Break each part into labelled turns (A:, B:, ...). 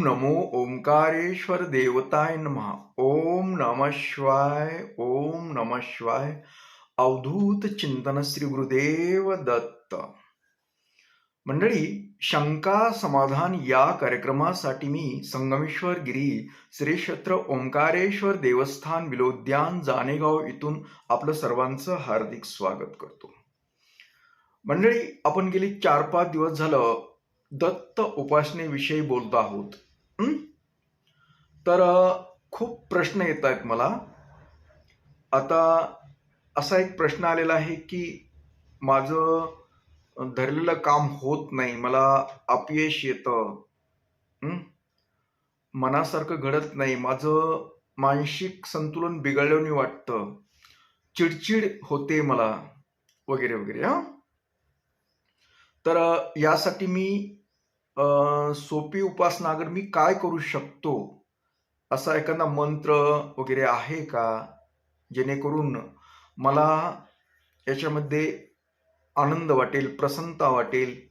A: नमो ओंकारेश्वर देवताय नमः। ओम नम शिवाय ओम नम शिवाय। अवधूत चिंतन श्री गुरुदेव दत्त। मंडळी शंका समाधान या कार्यक्रमासाठी मी संगमेश्वर गिरी श्री क्षेत्र ओंकारेश्वर देवस्थान विलोद्यान जानेगाव इथून आपलं सर्वांचं हार्दिक स्वागत करतो। मंडळी आपण गेली चार पाच दिवस झालं दत्त उपासनेविषयी बोलतो आहोत। तर खूप प्रश्न येत आहेत मला. आता असा एक प्रश्न आलेला आहे की माझं धरलेलं काम होत नाही मला अपयश येतं. मनासारखं घडत नाही माझं मानसिक संतुलन बिघडल्याने वाटतं. चिडचिड होते मला वगैरे वगैरे हा? तर यासाठी मी सोपी उपासना अगर मी काय करू शकतो? असा एखादा मंत्र वगैरे आहे का? जेणेकरून मला याच्यामध्ये आनंद वाटेल प्रसन्नता वाटेल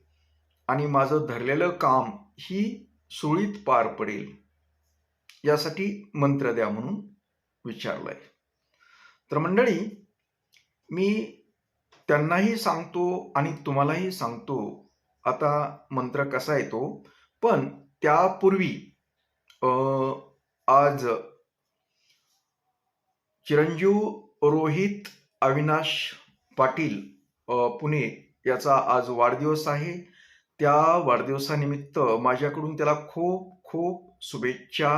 A: आणि माझं धरलेलं काम ही सुळीत पार पडेल. यासाठी मंत्र द्या म्हणून विचारलंय. तर मंडळी मी त्यांनाही सांगतो आणि तुम्हालाही सांगतो आता मंत्र कसा येतो? पण त्यापूर्वी आज चिरंजीव रोहित अविनाश पाटील पुणे याचा आज वाढदिवस आहे. त्या वाढदिवसानिमित्त माझ्याकडून त्याला खूप खूप शुभेच्छा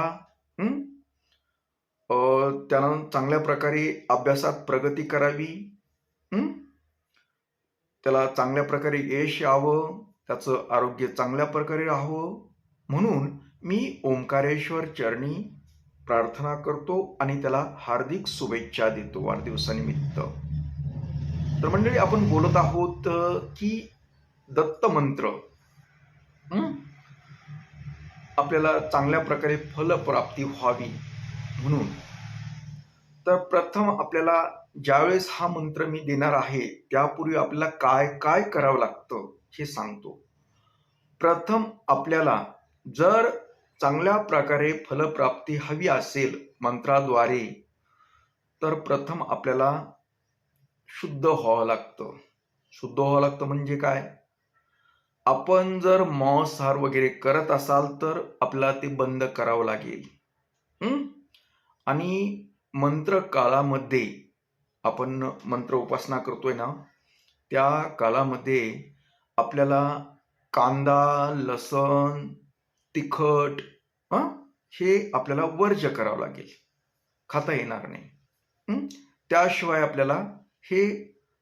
A: त्यानं चांगल्या प्रकारे अभ्यासात प्रगती करावी त्याला चांगल्या प्रकारे यश यावं. त्याचं आरोग्य चांगल्या प्रकारे राहावं. म्हणून मी ओंकारेश्वर चरणी प्रार्थना करतो आणि त्याला हार्दिक शुभेच्छा देतो वाढदिवसानिमित्त. तर मंडळी आपण बोलत आहोत की दत्त मंत्र. आपल्याला चांगल्या प्रकारे फलप्राप्ती व्हावी म्हणून. तर प्रथम आपल्याला ज्यावेळेस हा मंत्र मी देणार आहे त्यापूर्वी आपल्याला काय काय करावं लागतं? हे सांगतो. प्रथम आपल्याला जर चांगल्या प्रकारे फलप्राप्ती हवी असेल मंत्राद्वारे तर प्रथम आपल्याला शुद्ध व्हावं लागतं. शुद्ध व्हावं लागतं म्हणजे काय? आपण जर मांसाहार वगैरे करत असाल तर आपल्याला ते बंद करावं लागेल. आणि मंत्र काळामध्ये आपण मंत्र उपासना करतोय ना त्या काळामध्ये आपल्याला कांदा लसण तिखट हे आपल्याला वर्ज्य करावं लागेल. खाता येणार नाही. त्याशिवाय आपल्याला हे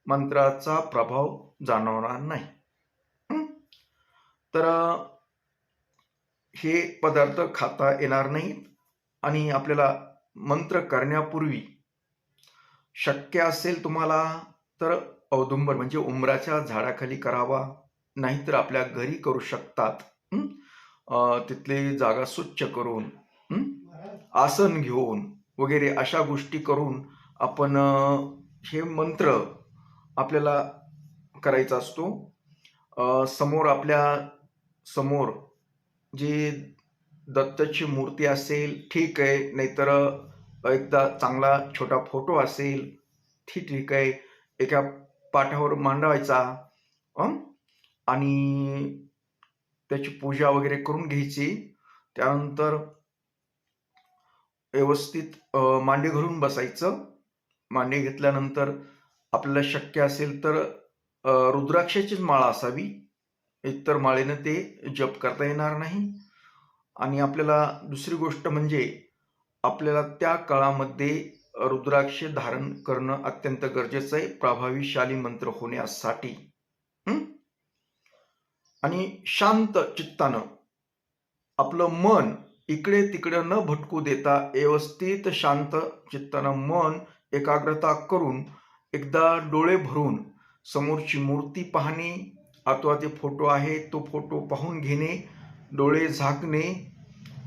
A: मंत्राचा प्रभाव जाणवणार नाही. तर हे पदार्थ खाता येणार नाहीत आणि आपल्याला मंत्र करण्यापूर्वी शक्य असेल तुम्हाला तर औदुंबर म्हणजे उंबराच्या झाडाखाली करावा. नाहीतर आपल्या घरी करू शकतात. तिथली जागा स्वच्छ करून आसन घेऊन वगैरे अशा गोष्टी करून आपण हे मंत्र आपल्याला करायचा असतो. समोर आपल्यासमोर जी दत्तची मूर्ती असेल ठीक आहे. नाहीतर एकदा चांगला छोटा फोटो असेल ठीक ठीक आहे. एका पाठावर मांडवायचा आणि त्याची पूजा वगैरे करून घ्यायची. त्यानंतर व्यवस्थित मांडे मांडी बसायचं. मांडी घेतल्यानंतर आपल्याला शक्य असेल तर रुद्राक्षाचीच माळा असावी. इतर माळेनं ते जप करता येणार नाही. आणि आपल्याला दुसरी गोष्ट म्हणजे आपल्याला त्या काळामध्ये रुद्राक्ष धारण करणं अत्यंत गरजेचं आहे. प्रभावीशाली मंत्र होण्यासाठी. आणि शांत चित्तानं. आपलं मन इकडे तिकडे न भटकू देता व्यवस्थित शांत चित्तानं मन एकाग्रता करून एकदा डोळे भरून समोरची मूर्ती पाहणे अथवा ते फोटो आहे तो फोटो पाहून घेणे डोळे झाकणे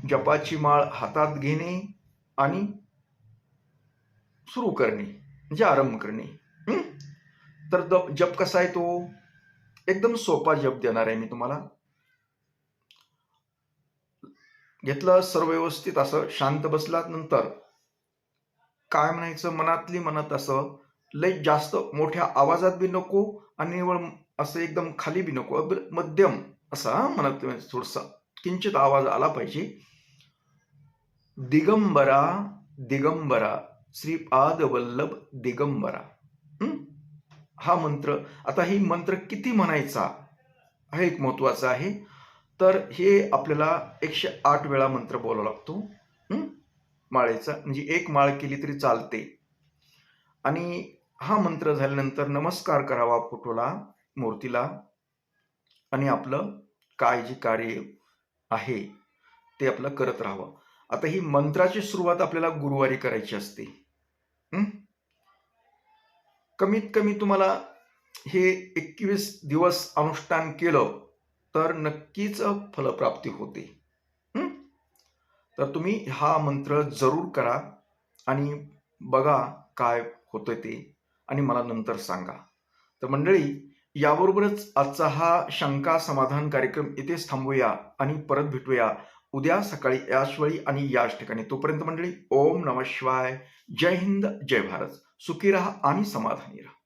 A: जपाची माळ हातात घेणे आणि सुरू करणे म्हणजे आरंभ करणे. तर द- जप कसा आहे तो? एकदम सोपा जप देणार आहे मी तुम्हाला. घेतलं सर्व व्यवस्थित असं शांत बसलात नंतर. काय म्हणायचं? मनातली मनात असं. लय जास्त मोठ्या आवाजात बी नको आणि निवळ असं एकदम खाली बी नको. मध्यम असा मनात थोडसा. किंचित आवाज आला पाहिजे. दिगंबरा दिगंबरा. श्रीपाद वल्लभ दिगंबरा. हा मंत्र. आता ही मंत्र किती म्हणायचा हा एक महत्त्वाचा आहे. तर हे आपल्याला एकशे आठ वेळा मंत्र बोलावा लागतो. माळेचा. म्हणजे एक माळ केली तरी चालते. आणि हा मंत्र झाल्यानंतर नमस्कार करावा फोटोला मूर्तीला. आणि आपलं काय जे कार्य आहे. ते आपलं करत राहावं. आता ही मंत्राची सुरुवात आपल्याला गुरुवारी करायची असते. कमीत कमी तुम्हाला हे एकवीस दिवस अनुष्ठान केलं तर नक्कीच फलप्राप्ती होते. तर तुम्ही हा मंत्र जरूर करा आणि बघा काय होतं ते आणि मला नंतर सांगा. तर मंडळी याबरोबरच आजचा हा शंका समाधान कार्यक्रम इथेच थांबूया आणि परत भेटूया उद्या सकाळी याच वेळी आणि याच ठिकाणी. तोपर्यंत मंडळी ओम नम शिवाय. जय हिंद जय भारत. सुखी राहा आणि समाधानी राहा।